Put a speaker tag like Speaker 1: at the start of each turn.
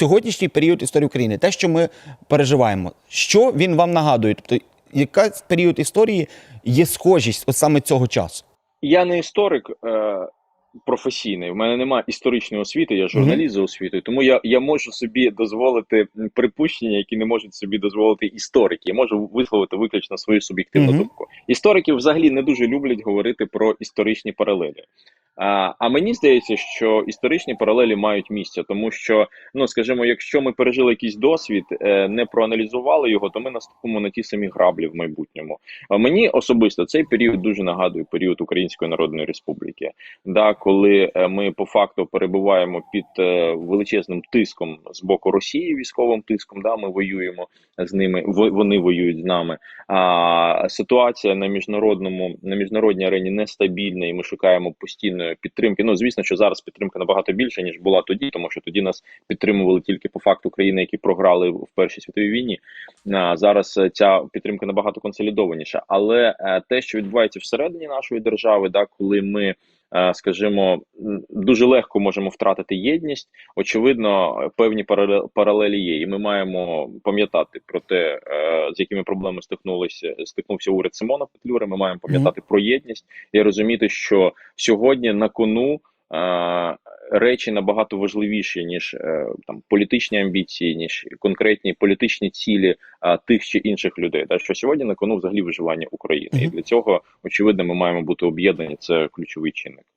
Speaker 1: сьогоднішній період історії України, те, що ми переживаємо, що він вам нагадує? Тобто, яка період історії є схожість от саме цього часу?
Speaker 2: Я не історик е, професійний. В мене немає історичної освіти, я журналіст за освітою, тому я, я можу собі дозволити припущення, які не можуть собі дозволити історики. Я можу висловити виключно свою суб'єктивну
Speaker 1: Мгм.
Speaker 2: думку. Історики взагалі не дуже люблять говорити про історичні паралелі. А, мені здається, що історичні паралелі мають місце, тому що, ну скажімо, якщо ми пережили якийсь досвід, е, не проаналізували його, то ми наступимо на ті самі граблі в майбутньому. Мені особисто цей період дуже нагадує період Української Народної Республіки, да, коли е, ми по факту перебуваємо під е, величезним тиском з боку Росії, військовим тиском. Да, ми воюємо з ними, вони воюють з нами. А ситуація на міжнародному на міжнародній арені нестабільна, і ми шукаємо постійної підтримки. Ну звісно, що зараз підтримка набагато більша ніж була тоді, тому що тоді нас підтримували тільки по факту країни, які програли в першій світовій війні. А зараз е, ця підтримка набагато консолідованіша. Але е, те, що відбувається всередині нашої держави, да, коли ми. Е, Скажімо, дуже легко можемо втратити єдність. Очевидно, певні парале- паралелі є, і ми маємо пам'ятати про те, е, з якими проблемами стикнулися стикнувся уряд Симона Петлюри. Ми маємо пам'ятати про єдність і розуміти, що сьогодні на кону е, речі набагато важливіші ніж е, там політичні амбіції, ніж конкретні політичні цілі е, тих чи інших людей. Та що сьогодні на кону взагалі виживання України, і для цього очевидно ми маємо бути об'єднані. Це ключовий чинник.